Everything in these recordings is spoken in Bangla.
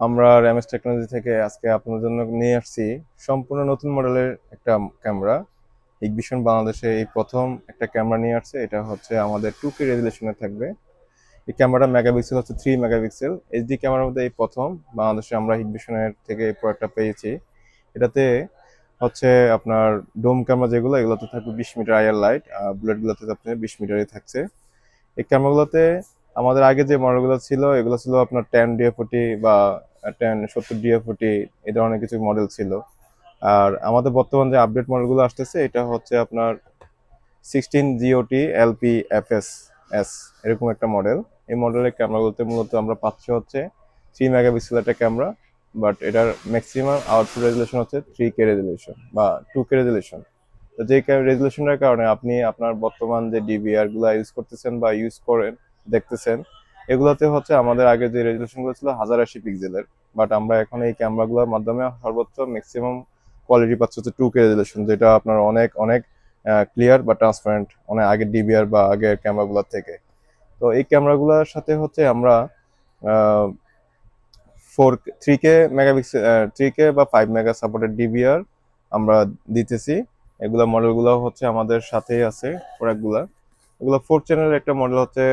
আমরা র্যামেস টেকনোলজি থেকে আজকে আপনার জন্য নিয়ে আসছি। সম্পূর্ণ নতুন মডেলের একটা ক্যামেরা ইগবিশন বাংলাদেশে এই প্রথম একটা ক্যামেরা নিয়ে আসছে। এটা হচ্ছে আমাদের টু কে রেজুলেশনে থাকবে। এই ক্যামেরাটা মেগাপিক্সেল হচ্ছে থ্রি মেগাপিক্সেল এইচডি ক্যামেরার মধ্যে এই প্রথম। বাংলাদেশে আমরা হিগবিশনের থেকে এই প্রোডাক্টটা পেয়েছি। এটাতে হচ্ছে আপনার ডোম ক্যামেরা যেগুলো, এগুলোতে থাকবে বিশ মিটার আইআর লাইট আর বুলেটগুলোতে আপনার বিশ মিটারই থাকছে। এই ক্যামেরাগুলোতে আমাদের আগে যে মডেলগুলো ছিল, এগুলো ছিল আপনার টেন ডিএফটি বা টেন সত্তর ডিএফওটি এই ধরনের কিছু মডেল ছিল। আর আমাদের বর্তমান যে আপডেট মডেলগুলো আসতেছে, এটা হচ্ছে আপনার sixteen GOT LP FS S এরকম একটা মডেল এই মডেলের ক্যামেরাগুলোতে মূলত আমরা পাচ্ছি হচ্ছে থ্রি মেগাপিক্সেল একটা ক্যামেরা বাট এটার ম্যাক্সিমাম আউটপুট রেজুলেশন হচ্ছে থ্রি কে রেজুলেশন বা টু কে রেজুলেশন তো যে রেজুলেশনের কারণে আপনি আপনার বর্তমান যে ডিভিআরগুলো ইউজ করতেছেন বা ইউজ করেন, দেখতেছেন এগুলোতে হচ্ছে আমাদের আগে যে রেজুলেশনগুলো ছিল হাজার আশি পিক্সেলের বাট আমরা এখন এই ক্যামেরাগুলোর মাধ্যমে সর্বোচ্চ ম্যাক্সিমাম কোয়ালিটি পাচ্ছি হচ্ছে টু কে রেজুলেশন, যেটা আপনার অনেক অনেক ক্লিয়ার বা ট্রান্সপারেন্ট অনেক আগের ডিবিআর বা আগের ক্যামেরাগুলোর থেকে। তো এই ক্যামেরাগুলোর সাথে হচ্ছে আমরা four three K megapixel three K বা ফাইভ মেগা সাপোর্টেড ডিবিআর আমরা দিতেছি। এগুলো মডেলগুলো হচ্ছে আমাদের সাথেই আছে প্রোডাক্টগুলো এগুলো ফোর চ্যানেলের একটা মডেল হচ্ছে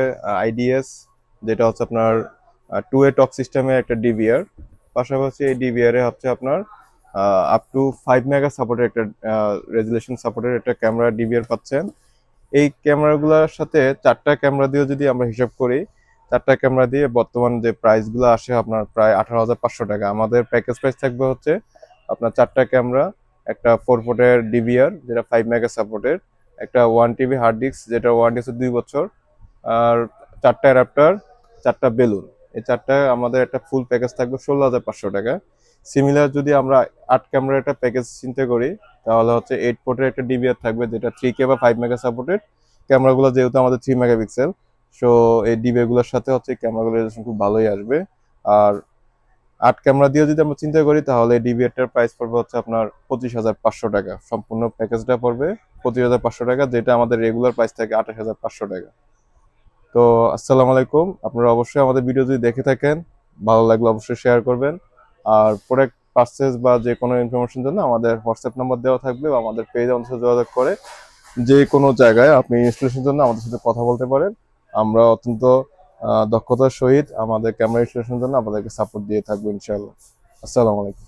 আইডিএস যেটা হচ্ছে আপনার টু এ টক সিস্টেমের একটা ডিভিআর পাশাপাশি এই ডিভিআর হচ্ছে আপনার আপ টু ফাইভ মেগা সাপোর্টের একটা রেজুলেশন সাপোর্টের একটা ক্যামেরা ডিভিআর পাচ্ছেন। এই ক্যামেরাগুলোর সাথে চারটা ক্যামেরা দিয়েও যদি আমরা হিসাব করি, চারটা ক্যামেরা দিয়ে বর্তমান যে প্রাইসগুলো আসে আপনার প্রায় আঠারো হাজার পাঁচশো টাকা। আমাদের প্যাকেজ প্রাইস থাকবে হচ্ছে আপনার চারটা ক্যামেরা একটা ফোর ফোটের ডিভিআর যেটা ফাইভ মেগা সাপোর্টের একটা ওয়ান টিবি হার্ড ডিস্ক যেটা ওয়ারেন্টি হচ্ছে দুই বছর, আর চারটা অ্যাডাপ্টার চারটা বেলুন। এই চারটা আমাদের একটা ফুল প্যাকেজ থাকবে ষোলো হাজার পাঁচশো টাকা। সিমিলার যদি আমরা আট ক্যামেরার একটা প্যাকেজ চিন্তা করি, তাহলে হচ্ছে এইট পোর্টের একটা ডিভিআর থাকবে, যেটা থ্রি কে বা ফাইভ মেগা সাপোর্টেড ক্যামেরাগুলো যেহেতু আমাদের থ্রি মেগা পিক্সেল সো এই ডিভিআরগুলোর সাথে হচ্ছে ক্যামেরাগুলো রেজুলেশন খুব ভালোই আসবে। আর আট ক্যামেরা দিয়ে যদি আমরা চিন্তা করি, তাহলে ডিভিআরটার প্রাইস পড়বে হচ্ছে আপনার পঁচিশ হাজার পাঁচশো টাকা। সম্পূর্ণ প্যাকেজটা পড়বে পঁচিশ হাজার পাঁচশো টাকা, যেটা আমাদের রেগুলার প্রাইস থাকে আঠাশ হাজার পাঁচশো টাকা। তো আসসালামু আলাইকুম। আপনারা অবশ্যই আমাদের ভিডিও যদি দেখে থাকেন, ভালো লাগলে অবশ্যই শেয়ার করবেন। আর প্রোডাক্ট পারচেস বা যে কোনো ইনফরমেশন জন্য আমাদের হোয়াটসঅ্যাপ নাম্বার দেওয়া থাকবে বা আমাদের পেজ সাথে যোগাযোগ করে যে কোনো জায়গায় আপনি ইনস্টলেশনের জন্য আমাদের সাথে কথা বলতে পারেন। আমরা অত্যন্ত দক্ষতার সহিত আমাদের ক্যামেরা ইনস্টলেশনের জন্য আপনাদেরকে সাপোর্ট দিয়ে থাকব ইনশাআল্লাহ। আসসালামু আলাইকুম।